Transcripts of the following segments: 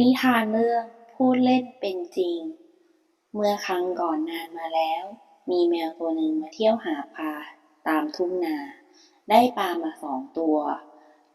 นิทานเรื่องพูดเล่นเป็นจริง เมื่อครั้งก่อนนานมาแล้ว มีแมวตัวหนึ่งมาเที่ยวหาปลาตามทุ่งนา ได้ปลามาสองตัว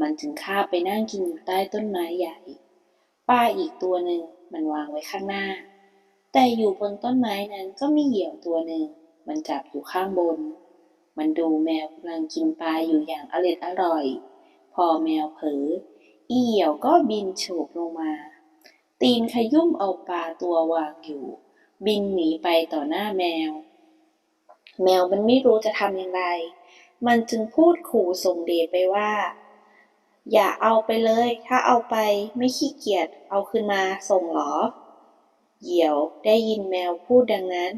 มันจึงคาบไปนั่งกินอยู่ใต้ต้นไม้ใหญ่ปลาอีกตัวหนึ่งมันวางไว้ข้างหน้า แต่อยู่บนต้นไม้นั้นก็มีเหยี่ยวตัวหนึ่ง มันจับอยู่ข้างบน มันดูแมวกำลังกินปลาอยู่อย่างอร็ดอร่อย พอแมวเผลออีเหยี่ยวก็บินโฉบลงมา ตีนขยุ่มเอาปลาตัววางอยู่ บินหนีไปต่อหน้าแมว แมวมันไม่รู้จะทำอย่างไร มันจึงพูดขู่ส่งเดชไปว่า อย่าเอาไปเลย ถ้าเอาไปไม่ขี้เกียจเอาคืนมาส่งหรอ เหยี่ยวได้ยินแมวพูดดังนั้น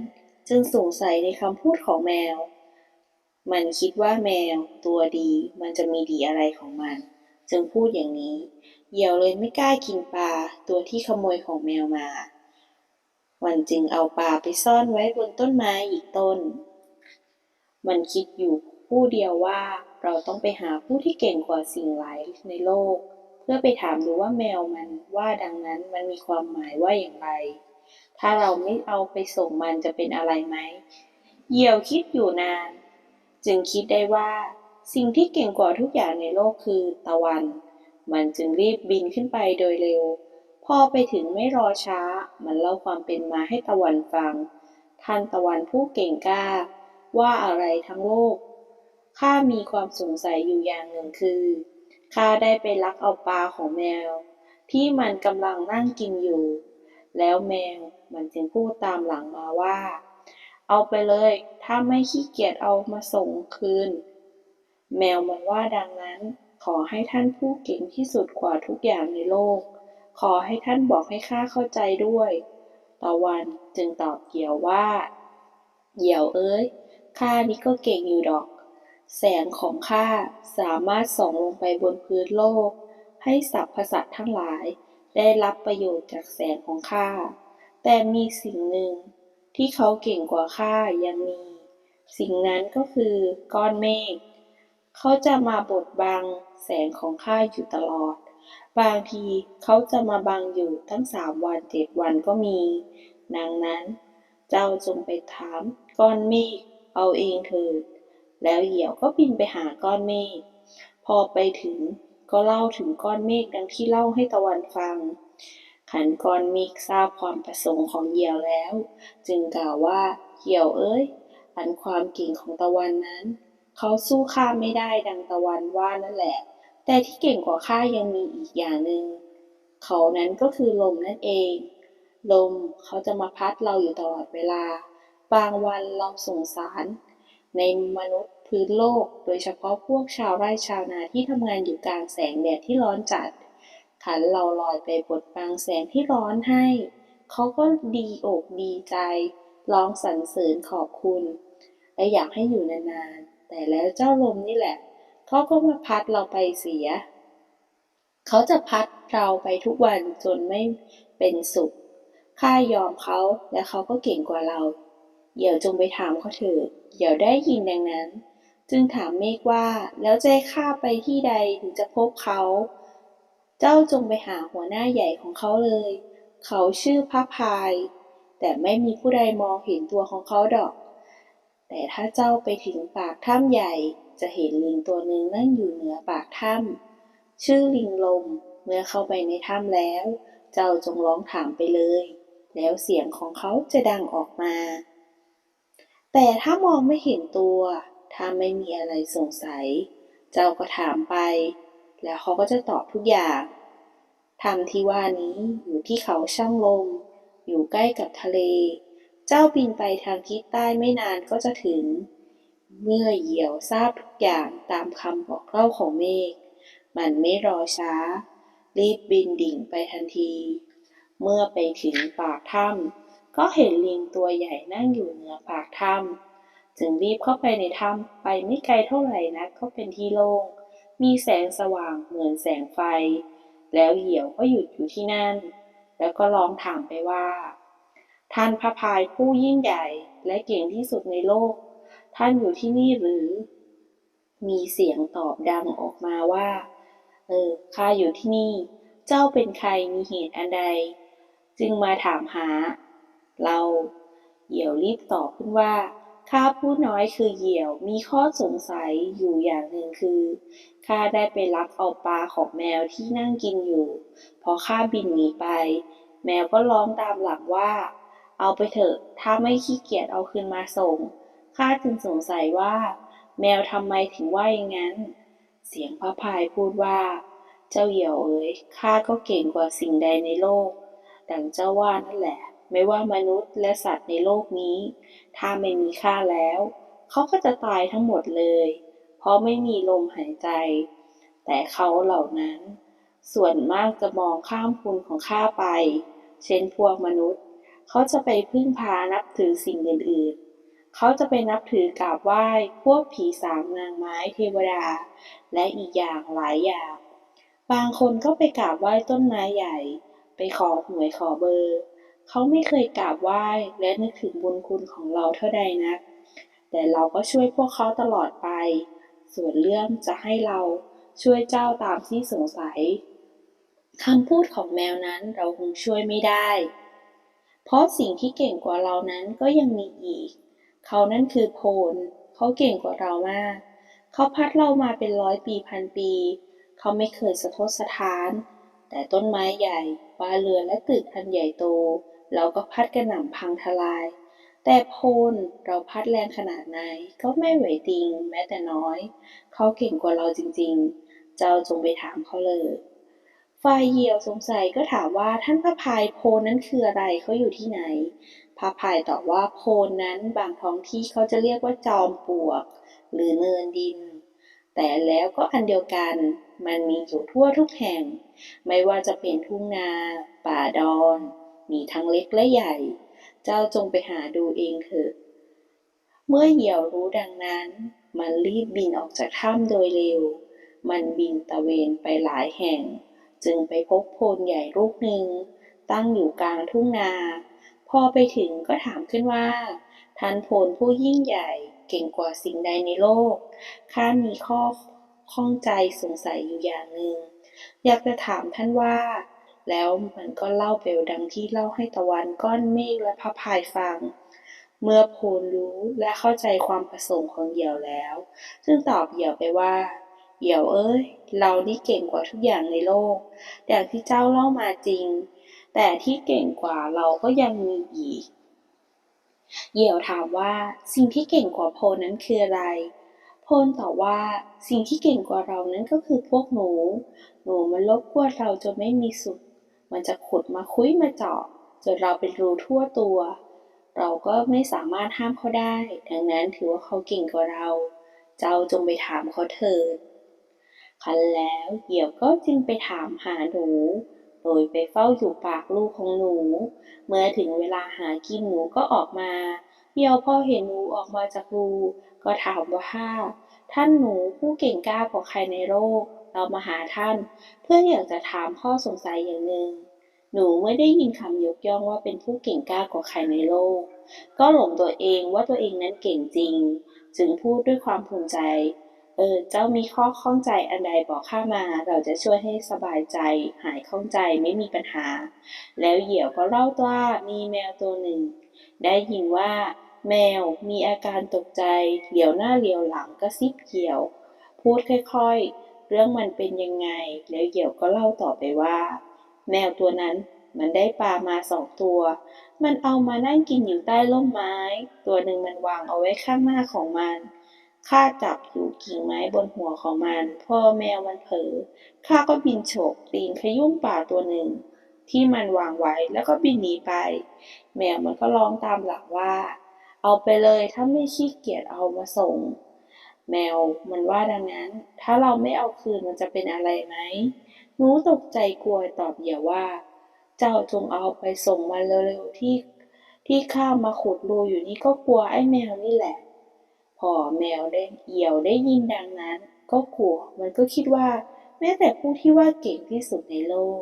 จึงสงสัยในคำพูดของแมว มันคิดว่าแมวตัวดีมันจะมีดีอะไรของมัน จึงพูดอย่างนี้ เหยี่ยวเลยไม่กล้ากินปลาตัวที่ขโมยของแมวมา มันจึงเอาปลาไปซ่อนไว้บนต้นไม้อีกต้น มันคิดอยู่ผู้เดียวว่าเราต้องไปหาผู้ที่เก่งกว่าสิ่งหลายในโลก เพื่อไปถามดูว่าแมวมันว่าดังนั้นมันมีความหมายว่าอย่างไร ถ้าเราไม่เอาไปส่งมันจะเป็นอะไรไหมเหยี่ยวคิดอยู่นาน จึงคิดได้ว่า สิ่งที่เก่งกว่าทุกอย่างในโลกคือตะวัน มันจึงรีบบินขึ้นไปโดยเร็ว พอไปถึงไม่รอช้า มันเล่าความเป็นมาให้ตะวันฟัง ท่านตะวันผู้เก่งกล้า ว่าอะไรทั้งโลก ข้ามีความสงสัยอยู่อย่างหนึ่งคือ ข้าได้ไปลักเอาปลาของแมว ที่มันกำลังนั่งกินอยู่ แล้วแมวมันจึงพูดตามหลังมาว่า เอาไปเลย ถ้าไม่ขี้เกียจเอามาส่งคืน แมวมันว่าดังนั้น ขอให้ท่านผู้เก่งที่สุดกว่าทุกอย่างในโลก ขอให้ท่านบอกให้ข้าเข้าใจด้วย ตะวันจึงตอบเหยี่ยวว่า เหยี่ยวเอ้ย ข้านี่ก็เก่งอยู่ดอก แสงของข้าสามารถส่องลงไปบนพื้นโลก ให้สรรพสัตว์ทั้งหลาย ได้รับประโยชน์จากแสงของข้า แต่มีสิ่งหนึ่งที่เขาเก่งกว่าข้ายังมี สิ่งนั้นก็คือก้อนเมฆ เขาจะมาบดบังแสงของข้าอยู่ตลอด บางทีเขาจะมาบังอยู่ทั้งสามวันเจ็ดวันก็มี ดังนั้นเจ้าจงไปถามก้อนเมฆเอาเองเถิด แล้วเหี่ยวก็บินไปหาก้อนเมฆ พอไปถึงก็เล่าถึงก้อนเมฆดังที่เล่าให้ตะวันฟัง ขันก้อนเมฆทราบความประสงค์ของเหี่ยวแล้ว จึงกล่าวว่าเหี่ยวเอ้ยอันความเก่งของตะวันนั้น เขาสู้ข้าไม่ได้ดังตะวันว่านั่นแหละ แต่ที่เก่งกว่าข้ายังมีอีกอย่างหนึ่งเขานั้นก็คือลมนั่นเอง ลมเขาจะมาพัดเราอยู่ตลอดเวลา บางวันเราสงสาร ในมนุษย์พื้นโลก โดยเฉพาะพวกชาวไร่ชาวนาที่ทำงานอยู่กลางแสงแดดที่ร้อนจัด ขันเราลอยไปบดบังแสงที่ร้อนให้ เขาก็ดีอกดีใจ ร้องสรรเสริญขอบคุณ และอยากให้อยู่นานๆ แต่แล้วเจ้าลมนี่แหละเขาก็มาพัดเราไปเสีย เขาจะพัดเราไปทุกวันจนไม่เป็นสุข ข้ายอมเขาและเขาก็เก่งกว่าเราเหยี่ยวจงไปถามเขาเถิดเหยี่ยวได้ยินดังนั้น จึงถามเมฆว่าแล้วจะข้าไปที่ใดถึงจะพบเขา เจ้าจงไปหาหัวหน้าใหญ่ของเขาเลย เขาชื่อพระพาย แต่ไม่มีผู้ใดมองเห็นตัวของเขาดอก แต่ถ้าเจ้าไปถึงปากถ้ำใหญ่ จะเห็นลิงตัวหนึ่งนั่งอยู่เหนือปากถ้ำชื่อลิงลม เมื่อเข้าไปในถ้ำแล้ว เจ้าจงร้องถามไปเลย แล้วเสียงของเขาจะดังออกมา แต่ถ้ามองไม่เห็นตัว ถ้าไม่มีอะไรสงสัย เจ้าก็ถามไป แล้วเขาก็จะตอบทุกอย่างถ้ำที่ว่านี้อยู่ที่เขาช่างลม อยู่ใกล้กับทะเล เจ้าบินไปทางทิศใต้ไม่นานก็จะถึง เมื่อเหยี่ยวทราบทุกอย่างตามคำบอกเล่าของเมฆ มันไม่รอช้า รีบบินดิ่งไปทันที เมื่อไปถึงปากถ้ำก็เห็นลิงตัวใหญ่นั่งอยู่เหนือปากถ้ำจึงรีบเข้าไปในถ้ำไปไม่ไกลเท่าไหร่นักก็เป็นที่โล่งมีแสงสว่างเหมือนแสงไฟ แล้วเหยี่ยวก็หยุดอยู่ที่นั่น แล้วก็ร้องถามไปว่า ท่านพระพายผู้ยิ่งใหญ่และเก่งที่สุดในโลก ท่านอยู่ที่นี่หรือ มีเสียงตอบดังออกมาว่า เออ ข้าอยู่ที่นี่ เจ้าเป็นใครมีเหตุอันใด จึงมาถามหา เราเหยี่ยวรีบตอบขึ้นว่า ข้าผู้น้อยคือเหยี่ยว มีข้อสงสัยอยู่อย่างหนึ่งคือ ข้าได้ไปลักเอาปลาของแมวที่นั่งกินอยู่ พอข้าบินหนีไป แมวก็ร้องตามหลังว่า เอาไปเถอะ ถ้าไม่ขี้เกียจเอาคืนมาส่ง ข้าจึงสงสัยว่า แมวทำไมถึงว่าอย่างนั้น เสียงพระพายพูดว่า เจ้าเหี่ยวเอ๋ย ข้าก็เก่งกว่าสิ่งใดในโลก ดังเจ้าว่านั่นแหละ ไม่ว่ามนุษย์และสัตว์ในโลกนี้ ถ้าไม่มีข้าแล้ว เขาก็จะตายทั้งหมดเลย เพราะไม่มีลมหายใจ แต่เขาเหล่านั้น ส่วนมากจะมองข้ามคุณของข้าไป เช่นพวกมนุษย์ เขาจะไปพึ่งพานับถือสิ่งอื่นๆ เขาจะไปนับถือกราบไหว้พวกผีสางนางไม้เทวดา และอีกอย่างหลายอย่าง บางคนก็ไปกราบไหว้ต้นไม้ใหญ่ ไปขอหวยขอเบอร์ เขาไม่เคยกราบไหว้และนึกถึงบุญคุณของเราเท่าใดนัก แต่เราก็ช่วยพวกเขาตลอดไป ส่วนเรื่องจะให้เราช่วยเจ้าตามที่สงสัยคำพูดของแมวนั้นเราคงช่วยไม่ได้ เพราะสิ่งที่เก่งกว่าเรานั้นก็ยังมีอีก เขานั่นคือโพลเขาเก่งกว่าเรามาก เขาพัดเรามาเป็นร้อยปีพันปี เขาไม่เคยสะทกสะท้าน แต่ต้นไม้ใหญ่บ้านเรือนและตึกอันใหญ่โต เราก็พัดกระหน่ำพังทลาย แต่โพลเราพัดแรงขนาดไหนก็ไม่ไหวติงแม้แต่น้อย เขาเก่งกว่าเราจริงๆ เจ้าจงไปถามเขาเลย ฝ่ายเหยี่ยวสงสัยก็ถามว่าท่านพระพายโพนั้นคืออะไรเขาอยู่ที่ไหน พระพายตอบว่าโพนั้นบางท้องที่เขาจะเรียกว่าจอมปลวก หรือเนินดิน แต่แล้วก็อันเดียวกันมันมีอยู่ทั่วทุกแห่ง ไม่ว่าจะเป็นทุ่งนา ป่าดอน มีทั้งเล็กและใหญ่ เจ้าจงไปหาดูเองเถอะ เมื่อเหยี่ยวรู้ดังนั้น มันรีบบินออกจากถ้ำโดยเร็ว มันบินตะเวนไปหลายแห่ง จึงไปพบโพนใหญ่ลูกหนึ่ง ตั้งอยู่กลางทุ่งนา พอไปถึงก็ถามขึ้นว่า ท่านโพนผู้ยิ่งใหญ่เก่งกว่าสิ่งใดในโลก ข้ามีข้อข้องใจสงสัยอยู่อย่างหนึ่ง อยากจะถามท่านว่า แล้วมันก็เล่าเปลวดังที่เล่าให้ตะวันก้อนเมฆและพระพายฟัง เมื่อโพนรู้และเข้าใจความประสงค์ของเหยี่ยวแล้ว จึงตอบเหยี่ยวไปว่า เหี่ยวเอ้ย เรานี่เก่งกว่าทุกอย่างในโลก อย่างที่เจ้าเล่ามาจริง แต่ที่เก่งกว่าเราก็ยังมีอีก เหี่ยวถามว่าสิ่งที่เก่งกว่าโพนั้นคืออะไร โพลตอบว่าสิ่งที่เก่งกว่าเรานั้นก็คือพวกหนู หนูมันรบกวนเราจนไม่มีสุขมันจะขุดมาคุยมาเจาะจนเราเป็นรูทั่วตัว เราก็ไม่สามารถห้ามเขาได้ ดังนั้นถือว่าเขาเก่งกว่าเรา เจ้าจงไปถามเขาเถิด คันแล้วเหยี่ยวก็จึงไปถามหาหนู โดยไปเฝ้าอยู่ปากลูกของหนู เมื่อถึงเวลาหากินหนูก็ออกมาเหยี่ยวพอเห็นหนูออกมาจากรูก็ถามว่าท่านหนูผู้เก่งกล้ากว่าใครในโลกเรามาหาท่าน เพื่ออยากจะถามข้อสงสัยอย่างหนึ่ง หนูเมื่อได้ยินคำยกย่องว่าเป็นผู้เก่งกล้ากว่าใครในโลก ก็หลงตัวเองว่าตัวเองนั้นเก่งจริง จึงพูดด้วยความภูมิใจ เออเจ้ามีข้อข้องใจอันใดบอกข้ามา เราจะช่วยให้สบายใจ หายข้องใจไม่มีปัญหา แล้วเหยี่ยวก็เล่าว่ามีแมวตัวหนึ่ง ได้ยินว่า แมวมีอาการตกใจเหลียวหน้าเหลียวหลังก็ซิบเหี่ยว พูดค่อยๆ เรื่องมันเป็นยังไง แล้วเหยี่ยวก็เล่าต่อไปว่า แมวตัวนั้นมันได้ปลามาสองตัว มันเอามานั่งกินอยู่ใต้ร่มไม้ ตัวหนึ่งมันวางเอาไว้ข้างหน้าของมัน ข้าจับอยู่กิ่งไม้บนหัวของมัน พอแมวมันเผลอข้าก็บินโฉบตีนขยุ่มป่าตัวหนึ่ง ที่มันวางไว้แล้วก็บินหนีไป แมวมันก็ร้องตามหลังว่า เอาไปเลยถ้าไม่ขี้เกียจเอามาส่ง แมวมันว่าดังนั้น ถ้าเราไม่เอาคืนมันจะเป็นอะไรไหมหนูตกใจกลัวตอบเหยี่ยวว่า เจ้าจงเอาไปส่งมันเร็วๆที่ ที่ข้ามาขุดรูอยู่นี่ก็กลัวไอ้แมวนี่แหละ พอแมวได้เหยี่ยวได้ยินดังนั้น ก็กลัวมันก็คิดว่า แม้แต่ผู้ที่ว่าเก่งที่สุดในโลก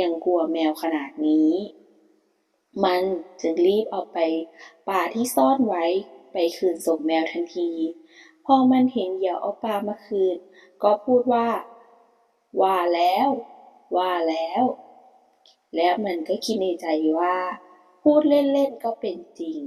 ยังกลัวแมวขนาดนี้ มันจึงรีบเอาไปป่าที่ซ่อนไว้ไปคืนส่งแมวทันที พอมันเห็นเหยี่ยวเอาปลามาคืน ก็พูดว่า ว่าแล้ว ว่าแล้ว แล้วมันก็คิดในใจว่า พูดเล่นๆก็เป็นจริง